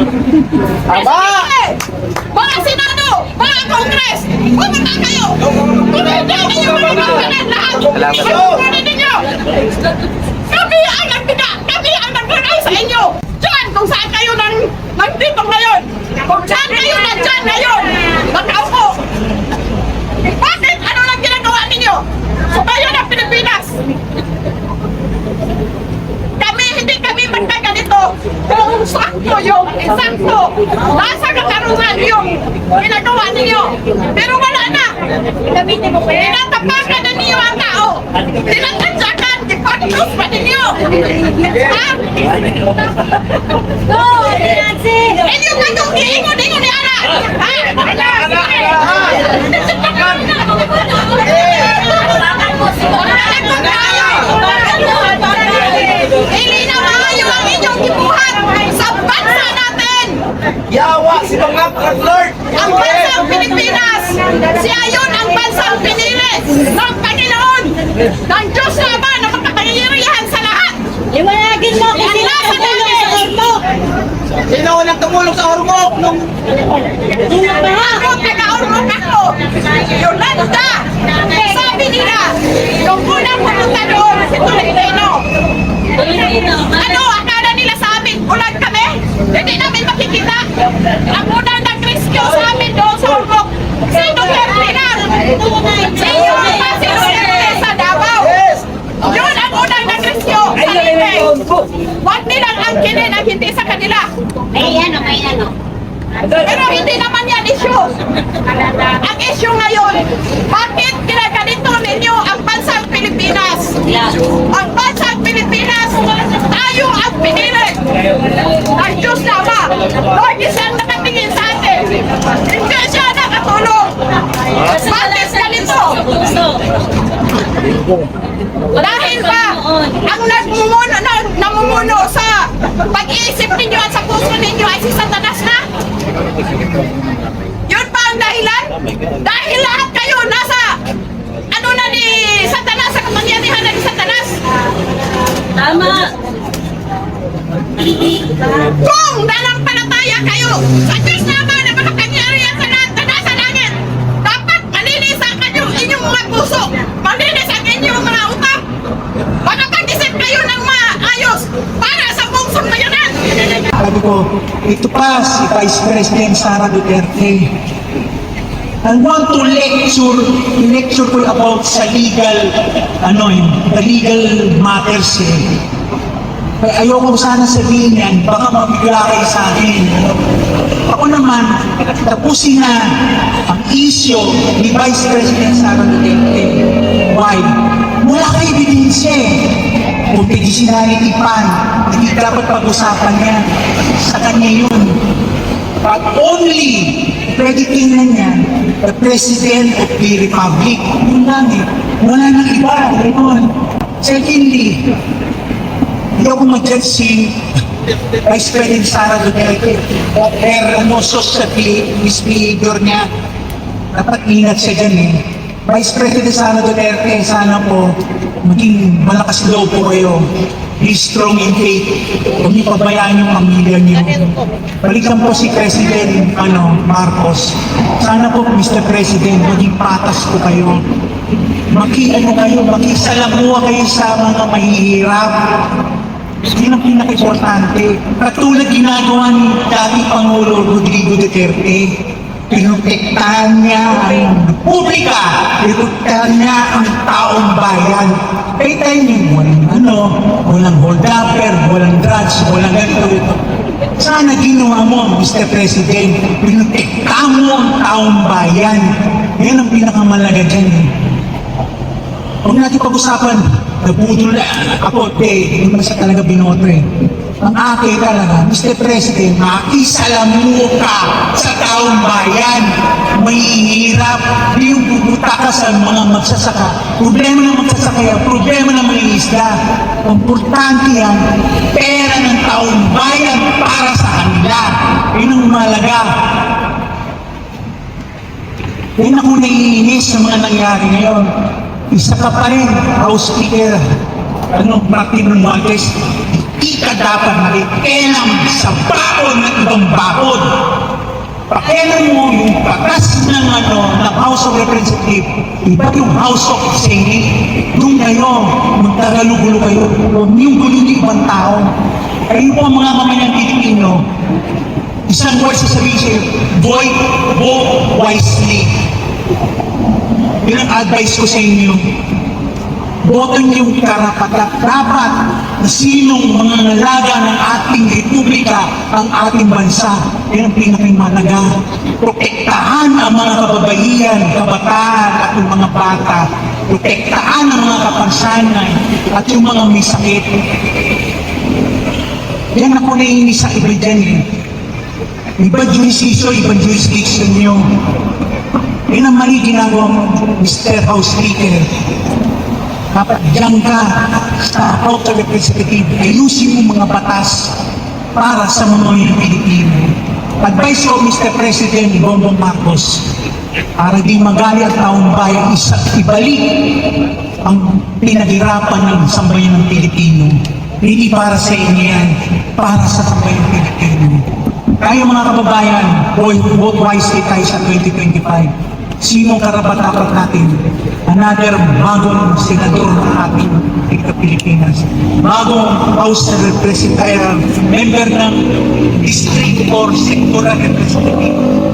Aba! Mga Senado, mga Kongres, pumunta kayo! Pumunta kayo mga kapanan lahat! Pumunta ninyo! Kami ang nagbiga! Kami ang nagbigay sa inyo! Diyan kung saan kayo nang nagdito ngayon! Kung saan kayo nandyan ngayon! Nakaupo! Bakit? Ano lang ginagawa ninyo? Sa bayan ng Pilipinas! Kami, hindi kami magkaganito kung sakto yung isakto. Nasa katarungan yung ginagawa ninyo. Pero wala na. Tinatapakan na ninyo ang tao. Tinatadyakan, ipagtos pa ninyo. Ha? Go, Nancy! Inyo kagong giingon-ingon ni Ana. Ha? Hindi na maayo ang inyong gibuhat sa bansa natin. Yawa si mga Lord! Ang bansang Pilipinas, siya yun ang bansang pinili ng Panginoon, ng Diyos na ba na makapangyarihan sa lahat. Liwanagin mo kung ang tumulong sa ormo! Sino unang tumulong sa hormok nung? Ako, taga-urmok ako, Yolanda. Sabi nila, yung unang pumunta doon, si Tolentino. Ano, akala nila sa amin, ulan kami? Hindi namin makikita. Ang unang nag-rescue sa amin doon sa urmok, si Ferdinand. Si Yun pa si Duterte sa Davao. Yun ang unang nag-rescue sa Lipay. Huwag nilang angkinin ang hindi sa kanila. May ano, may ano. Pero hindi naman yan issue. Issue ngayon, bakit ginaganito ninyo ang bansang Pilipinas? Ang bansang Pilipinas, tayo ang pinili. Ang Diyos ba? Lord, isang nakatingin sa atin. Hindi siya nakatulong. Bakit ganito? Dahil ba ang nagmumuno, na, namumuno sa pag-iisip ninyo at sa puso ninyo ay si Satanas na? Yun ba ang dahilan? Kung nanampalataya kayo sa Diyos na ba na makapangyarihan sa lahat na nasa langit, dapat malinis ang inyong, inyong mga puso, malinis ang inyong mga utak, makapag-isip kayo ng maayos para sa buong sambayanan. Sabi ko, ito pa si Vice President Sara Duterte. I want to lecture, lecture ko about sa legal, ano yun, the legal matters eh. Ay, ayoko sana sabihin yan, baka mabigla kayo sa akin. Ako naman, tapusin na ang issue ni Vice President Sara Duterte. Why? Wala kayo ebidensya eh. Confidentiality pan, hindi dapat pag-usapan yan. Sa kanya yun. But only, pwede tingnan yan, the President of the Republic. Yun lang eh. Wala nang iba. Ganun. Secondly, hindi ako mag-judge si Vice President Sara Duterte o her ano, social be- misbehavior niya. Dapat ingat siya dyan eh. Vice President Sara Duterte, sana po maging malakas loob po kayo. Be strong in faith. Huwag niyo pabayaan yung pamilya niyo. Balikan po si President ano, Marcos. Sana po, Mr. President, maging patas po kayo. Maki, ano kayo, makisalamuha kayo sa mga mahihirap. Yun ang pinaka-importante. Katulad ginagawa ni dating Pangulo Rodrigo Duterte. Pinotektahan niya ang publika. Pinotektahan niya ang taong bayan. Kaya tayo niyo, walang ano, walang hold-upper, walang drugs, walang ganito. ito. Sana ginawa mo, Mr. President, pinotektahan mo ang taong bayan. Yan ang pinakamalaga dyan eh. Huwag natin pag-usapan, nabudol na ako, eh, hindi mo siya talaga binoto eh. Ang akin talaga, Mr. President, makisalamu ka sa taong bayan. Mahihirap, hindi yung pupunta ka sa mga magsasaka. Problema ng magsasaka yan, problema ng mga isda. Importante yan, pera ng taong bayan para sa kanila. Yun ang malaga. Yan ako naiinis sa mga nangyari ngayon. Isa ka pa rin, House Speaker. Ano, Martin Romualdez, hindi ka dapat makikialam sa baon ng ibang kailan mo yung batas ng ano, ng House of Representatives, iba yung House of Senate, yung kayo, magtagalugulo kayo, huwag niyong gulo ng ibang tao. Kayo po ang mga mamayang Pilipino, isang word sasabihin sa'yo, vote, vote wisely. Advice ko sa inyo. Boto niyong karapat dapat na sinong mga ngalaga ng ating republika ang ating bansa. Yan ang pinakamalaga. Protektahan ang mga kababaihan, kabataan at yung mga bata. Protektahan ang mga kapansanan at yung mga may sakit. Yan ako naiinis sa iba dyan eh. Iba jurisdiction, ibang jurisdiction nyo. Yan ang mali ginagawa mo, Mr. House Speaker. Dapat diyan ka sa House of Representative, ayusin mo mga batas para sa mga Pilipino. Advice ko, Mr. President Bongbong Marcos, para di magali ang taong bayan, isa, ibalik ang pinaghirapan ng sambayan ng Pilipino. Hindi para sa inyo yan, para sa sambayan ng Pilipino. Tayo mga kababayan, vote wisely tayo sa 2025. Sino karapat-dapat natin? Another bagong senador ng ating Pilipinas. Bagong House Representative, member ng District or Sectoral Representative.